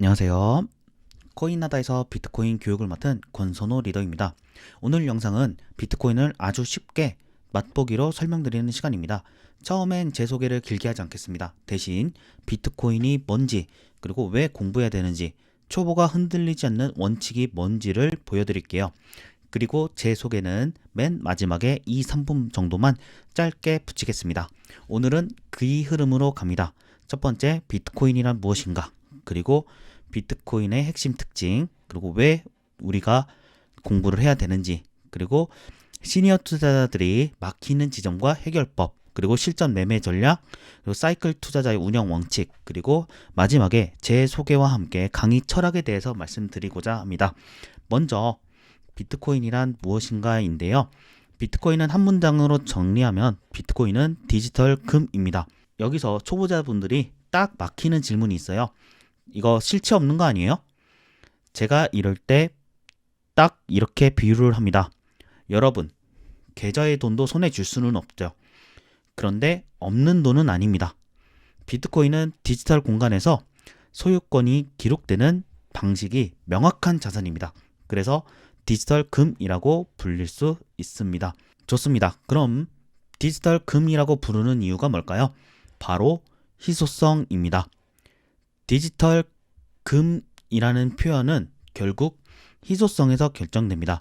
안녕하세요. 코인나다에서 비트코인 교육을 맡은 권선호 리더입니다. 오늘 영상은 비트코인을 아주 쉽게 맛보기로 설명드리는 시간입니다. 처음엔 제 소개를 길게 하지 않겠습니다. 대신 비트코인이 뭔지, 그리고 왜 공부해야 되는지, 초보가 흔들리지 않는 원칙이 뭔지를 보여드릴게요. 그리고 제 소개는 맨 마지막에 2, 3분 정도만 짧게 붙이겠습니다. 오늘은 그 흐름으로 갑니다. 첫 번째, 비트코인이란 무엇인가? 그리고 비트코인의 핵심 특징, 그리고 왜 우리가 공부를 해야 되는지, 그리고 시니어 투자자들이 막히는 지점과 해결법, 그리고 실전 매매 전략, 그리고 사이클 투자자의 운영 원칙, 그리고 마지막에 제 소개와 함께 강의 철학에 대해서 말씀드리고자 합니다. 먼저 비트코인이란 무엇인가인데요. 비트코인은 한 문장으로 정리하면 비트코인은 디지털 금입니다. 여기서 초보자분들이 딱 막히는 질문이 있어요. 이거 실체 없는 거 아니에요? 제가 이럴 때 딱 이렇게 비유를 합니다. 여러분, 계좌의 돈도 손에 줄 수는 없죠. 그런데 없는 돈은 아닙니다. 비트코인은 디지털 공간에서 소유권이 기록되는 방식이 명확한 자산입니다. 그래서 디지털 금이라고 불릴 수 있습니다. 좋습니다. 그럼 디지털 금이라고 부르는 이유가 뭘까요? 바로 희소성입니다. 디지털 금이라는 표현은 결국 희소성에서 결정됩니다.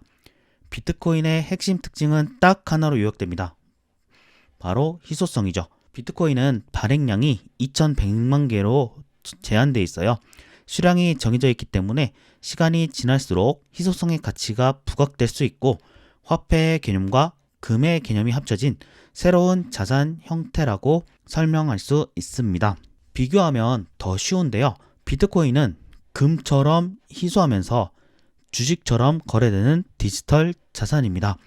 비트코인의 핵심 특징은 딱 하나로 요약됩니다. 바로 희소성이죠. 비트코인은 발행량이 2100만 개로 제한되어 있어요. 수량이 정해져 있기 때문에 시간이 지날수록 희소성의 가치가 부각될 수 있고 화폐의 개념과 금의 개념이 합쳐진 새로운 자산 형태라고 설명할 수 있습니다. 비교하면 더 쉬운데요. 비트코인은 금처럼 희소하면서 주식처럼 거래되는 디지털 자산입니다.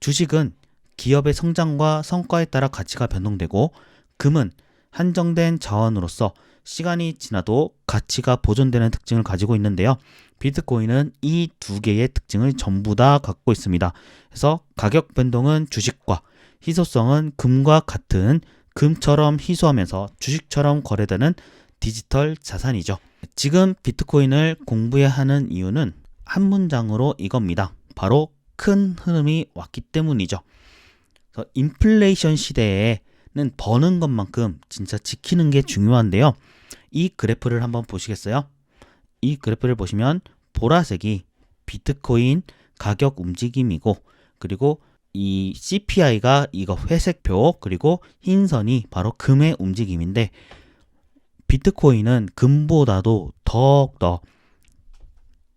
주식은 기업의 성장과 성과에 따라 가치가 변동되고 금은 한정된 자원으로서 시간이 지나도 가치가 보존되는 특징을 가지고 있는데요. 비트코인은 이 두 개의 특징을 전부 다 갖고 있습니다. 그래서 가격 변동은 주식과 희소성은 금과 같은 금처럼 희소하면서 주식처럼 거래되는 디지털 자산이죠. 지금 비트코인을 공부해야 하는 이유는 한 문장으로 이겁니다. 바로 큰 흐름이 왔기 때문이죠. 인플레이션 시대에는 버는 것만큼 진짜 지키는 게 중요한데요. 이 그래프를 한번 보시겠어요? 이 그래프를 보시면 보라색이 비트코인 가격 움직임이고 그리고 이 CPI가 이거 회색표 그리고 흰 선이 바로 금의 움직임인데 비트코인은 금보다도 더욱더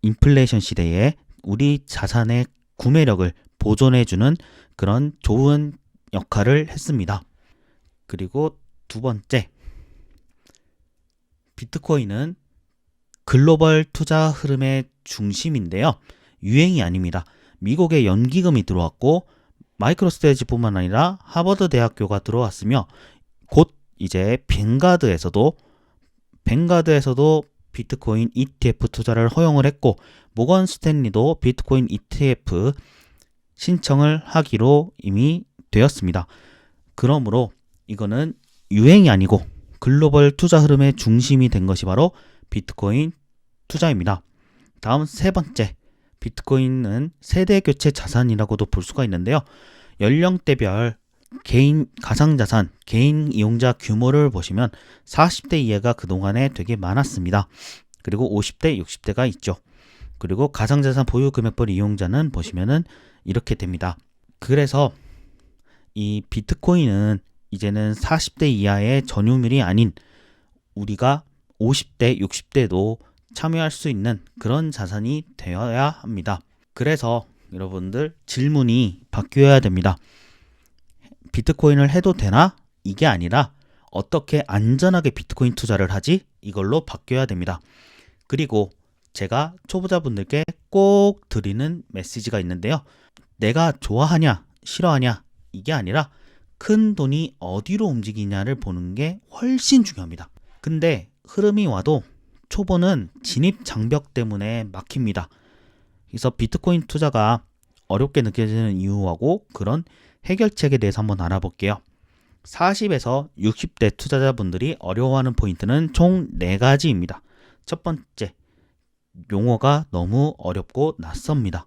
인플레이션 시대에 우리 자산의 구매력을 보존해주는 그런 좋은 역할을 했습니다. 그리고 두 번째, 비트코인은 글로벌 투자 흐름의 중심인데요. 유행이 아닙니다. 미국의 연기금이 들어왔고 마이크로스테이지뿐만 아니라 하버드 대학교가 들어왔으며 곧 이제 뱅가드에서도 뱅가드에서도 비트코인 ETF 투자를 허용을 했고 모건 스탠리도 비트코인 ETF 신청을 하기로 이미 되었습니다. 그러므로 이거는 유행이 아니고 글로벌 투자 흐름의 중심이 된 것이 바로 비트코인 투자입니다. 다음 세 번째, 비트코인은 세대 교체 자산이라고도 볼 수가 있는데요. 연령대별 개인 가상자산, 개인 이용자 규모를 보시면 40대 이하가 그동안에 되게 많았습니다. 그리고 50대, 60대가 있죠. 그리고 가상자산 보유 금액별 이용자는 보시면은 이렇게 됩니다. 그래서 이 비트코인은 이제는 40대 이하의 전유물이 아닌 우리가 50대, 60대도 참여할 수 있는 그런 자산이 되어야 합니다. 그래서 여러분들 질문이 바뀌어야 됩니다. 비트코인을 해도 되나? 이게 아니라 어떻게 안전하게 비트코인 투자를 하지? 이걸로 바뀌어야 됩니다. 그리고 제가 초보자분들께 꼭 드리는 메시지가 있는데요. 내가 좋아하냐, 싫어하냐, 이게 아니라 큰 돈이 어디로 움직이냐를 보는 게 훨씬 중요합니다. 근데 흐름이 와도 초보는 진입 장벽 때문에 막힙니다. 그래서 비트코인 투자가 어렵게 느껴지는 이유하고 그런 해결책에 대해서 한번 알아볼게요. 40에서 60대 투자자분들이 어려워하는 포인트는 총 4가지입니다. 첫 번째, 용어가 너무 어렵고 낯섭니다.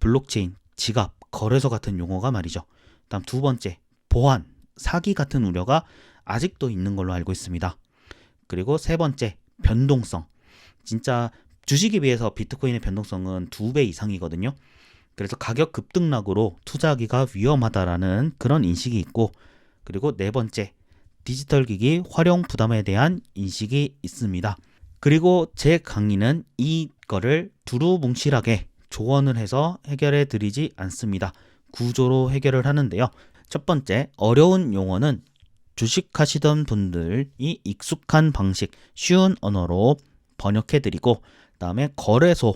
블록체인, 지갑, 거래소 같은 용어가 말이죠. 다음 두 번째, 보안, 사기 같은 우려가 아직도 있는 걸로 알고 있습니다. 그리고 세 번째, 변동성. 진짜 주식에 비해서 비트코인의 변동성은 두 배 이상이거든요. 그래서 가격 급등락으로 투자하기가 위험하다라는 그런 인식이 있고, 그리고 네 번째, 디지털 기기 활용 부담에 대한 인식이 있습니다. 그리고 제 강의는 이거를 두루뭉실하게 조언을 해서 해결해 드리지 않습니다. 구조로 해결을 하는데요. 첫 번째, 어려운 용어는 주식하시던 분들이 익숙한 방식, 쉬운 언어로 번역해 드리고, 다음에 거래소,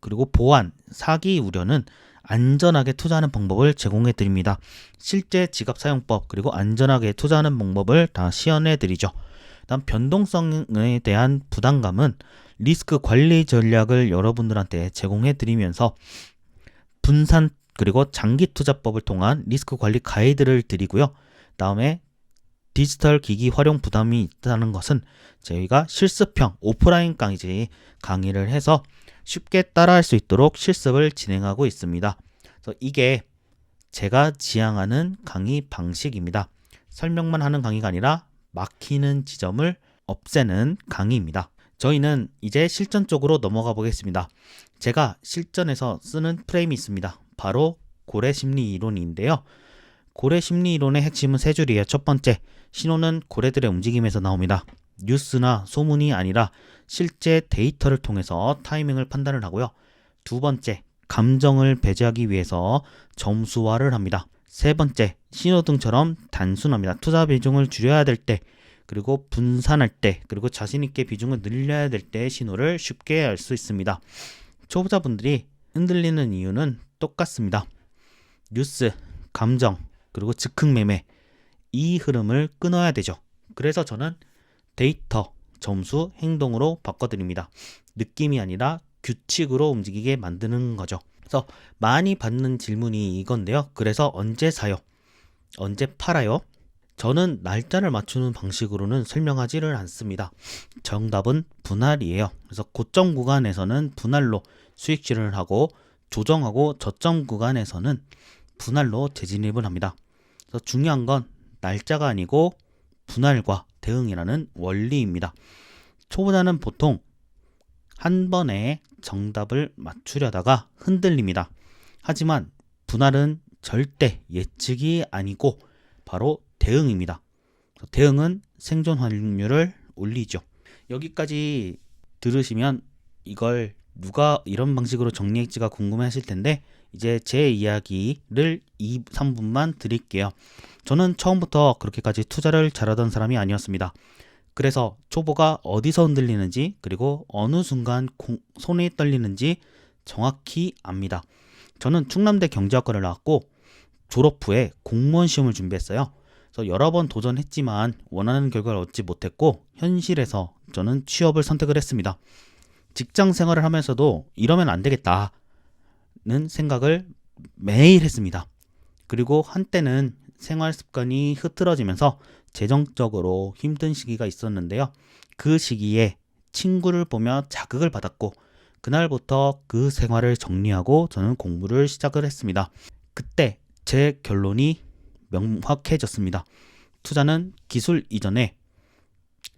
그리고 보안, 사기 우려는 안전하게 투자하는 방법을 제공해 드립니다. 실제 지갑 사용법, 그리고 안전하게 투자하는 방법을 다 시연해 드리죠. 다음 변동성에 대한 부담감은 리스크 관리 전략을 여러분들한테 제공해 드리면서 분산 그리고 장기 투자법을 통한 리스크 관리 가이드를 드리고요. 다음에 디지털 기기 활용 부담이 있다는 것은 저희가 실습형 오프라인 강의 강의를 해서 쉽게 따라할 수 있도록 실습을 진행하고 있습니다. 그래서 이게 제가 지향하는 강의 방식입니다. 설명만 하는 강의가 아니라 막히는 지점을 없애는 강의입니다. 저희는 이제 실전 쪽으로 넘어가 보겠습니다. 제가 실전에서 쓰는 프레임이 있습니다. 바로 고래 심리 이론인데요. 고래 심리 이론의 핵심은 세 줄이에요. 첫 번째, 신호는 고래들의 움직임에서 나옵니다. 뉴스나 소문이 아니라 실제 데이터를 통해서 타이밍을 판단을 하고요. 두 번째, 감정을 배제하기 위해서 점수화를 합니다. 세 번째, 신호 등처럼 단순합니다. 투자 비중을 줄여야 될 때, 그리고 분산할 때, 그리고 자신있게 비중을 늘려야 될 때 신호를 쉽게 알 수 있습니다. 초보자분들이 흔들리는 이유는 똑같습니다. 뉴스, 감정, 그리고 즉흥 매매, 이 흐름을 끊어야 되죠. 그래서 저는 데이터, 점수, 행동으로 바꿔드립니다. 느낌이 아니라 규칙으로 움직이게 만드는 거죠. 그래서 많이 받는 질문이 이건데요. 그래서 언제 사요? 언제 팔아요? 저는 날짜를 맞추는 방식으로는 설명하지를 않습니다. 정답은 분할이에요. 그래서 고점 구간에서는 분할로 수익 실현을 하고 조정하고 저점 구간에서는 분할로 재진입을 합니다. 그래서 중요한 건 날짜가 아니고 분할과 대응이라는 원리입니다. 초보자는 보통 한 번에 정답을 맞추려다가 흔들립니다. 하지만 분할은 절대 예측이 아니고 바로 대응입니다. 대응은 생존 확률을 올리죠. 여기까지 들으시면 이걸 누가 이런 방식으로 정리했지가 궁금해 하실 텐데 이제 제 이야기를 2, 3분만 드릴게요. 저는 처음부터 그렇게까지 투자를 잘하던 사람이 아니었습니다. 그래서 초보가 어디서 흔들리는지 그리고 어느 순간 공, 손이 떨리는지 정확히 압니다. 저는 충남대 경제학과를 나왔고 졸업 후에 공무원 시험을 준비했어요. 그래서 여러 번 도전했지만 원하는 결과를 얻지 못했고 현실에서 저는 취업을 선택을 했습니다. 직장 생활을 하면서도 이러면 안 되겠다는 생각을 매일 했습니다. 그리고 한때는 생활 습관이 흐트러지면서 재정적으로 힘든 시기가 있었는데요. 그 시기에 친구를 보며 자극을 받았고 그날부터 그 생활을 정리하고 저는 공부를 시작을 했습니다. 그때 제 결론이 명확해졌습니다. 투자는 기술 이전에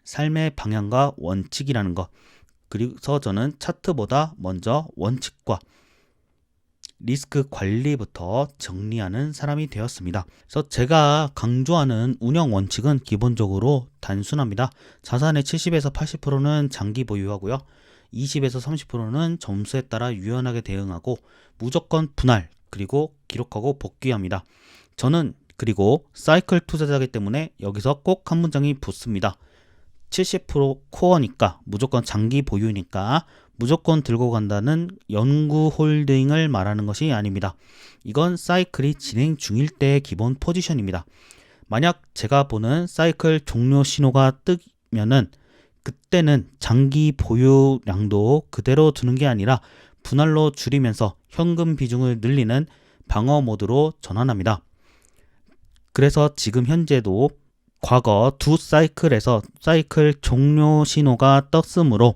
삶의 방향과 원칙이라는 것. 그래서 저는 차트보다 먼저 원칙과 리스크 관리부터 정리하는 사람이 되었습니다. 그래서 제가 강조하는 운영 원칙은 기본적으로 단순합니다. 자산의 70에서 80%는 장기 보유하고요. 20에서 30%는 점수에 따라 유연하게 대응하고 무조건 분할 그리고 기록하고 복귀합니다. 저는 그리고 사이클 투자자이기 때문에 여기서 꼭 한 문장이 붙습니다. 70% 코어니까 무조건 장기 보유니까 무조건 들고 간다는 연구 홀딩을 말하는 것이 아닙니다. 이건 사이클이 진행 중일 때의 기본 포지션입니다. 만약 제가 보는 사이클 종료 신호가 뜨면은 그때는 장기 보유량도 그대로 두는 게 아니라 분할로 줄이면서 현금 비중을 늘리는 방어 모드로 전환합니다. 그래서 지금 현재도 과거 두 사이클에서 사이클 종료 신호가 떴으므로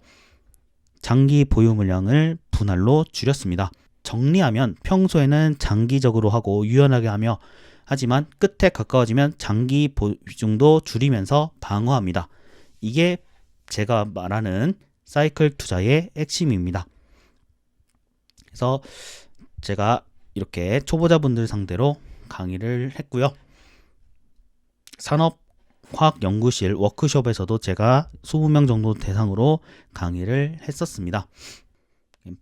장기 보유 물량을 분할로 줄였습니다. 정리하면 평소에는 장기적으로 하고 유연하게 하며 하지만 끝에 가까워지면 장기 비중도 줄이면서 방어합니다. 이게 제가 말하는 사이클 투자의 핵심입니다. 그래서 제가 이렇게 초보자분들 상대로 강의를 했고요. 산업 화학연구실 워크숍에서도 제가 20명 정도 대상으로 강의를 했었습니다.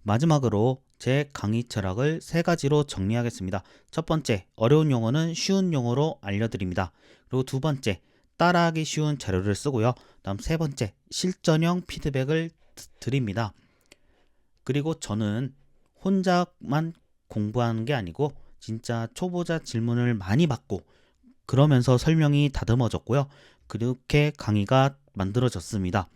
마지막으로 제 강의 철학을 세 가지로 정리하겠습니다. 첫 번째, 어려운 용어는 쉬운 용어로 알려드립니다. 그리고 두 번째, 따라하기 쉬운 자료를 쓰고요. 다음 세 번째, 실전형 피드백을 드- 드립니다. 그리고 저는 혼자만 공부하는 게 아니고 진짜 초보자 질문을 많이 받고 그러면서 설명이 다듬어졌고요. 그렇게 강의가 만들어졌습니다.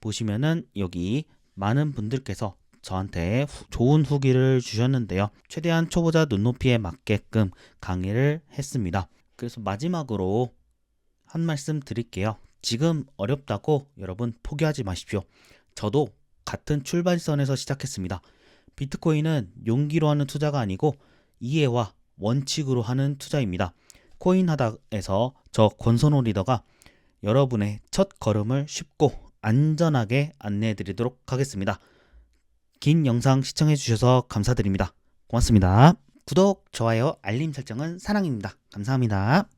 보시면은 여기 많은 분들께서 저한테 후- 좋은 후기를 주셨는데요. 최대한 초보자 눈높이에 맞게끔 강의를 했습니다. 그래서 마지막으로 한 말씀 드릴게요. 지금 어렵다고 여러분 포기하지 마십시오. 저도 같은 출발선에서 시작했습니다. 비트코인은 용기로 하는 투자가 아니고 이해와 원칙으로 하는 투자입니다. 코인 하다에서 저 권선호 리더가 여러분의 첫 걸음을 쉽고 안전하게 안내해 드리도록 하겠습니다. 긴 영상 시청해 주셔서 감사드립니다. 고맙습니다. 구독, 좋아요, 알림 설정은 사랑입니다. 감사합니다.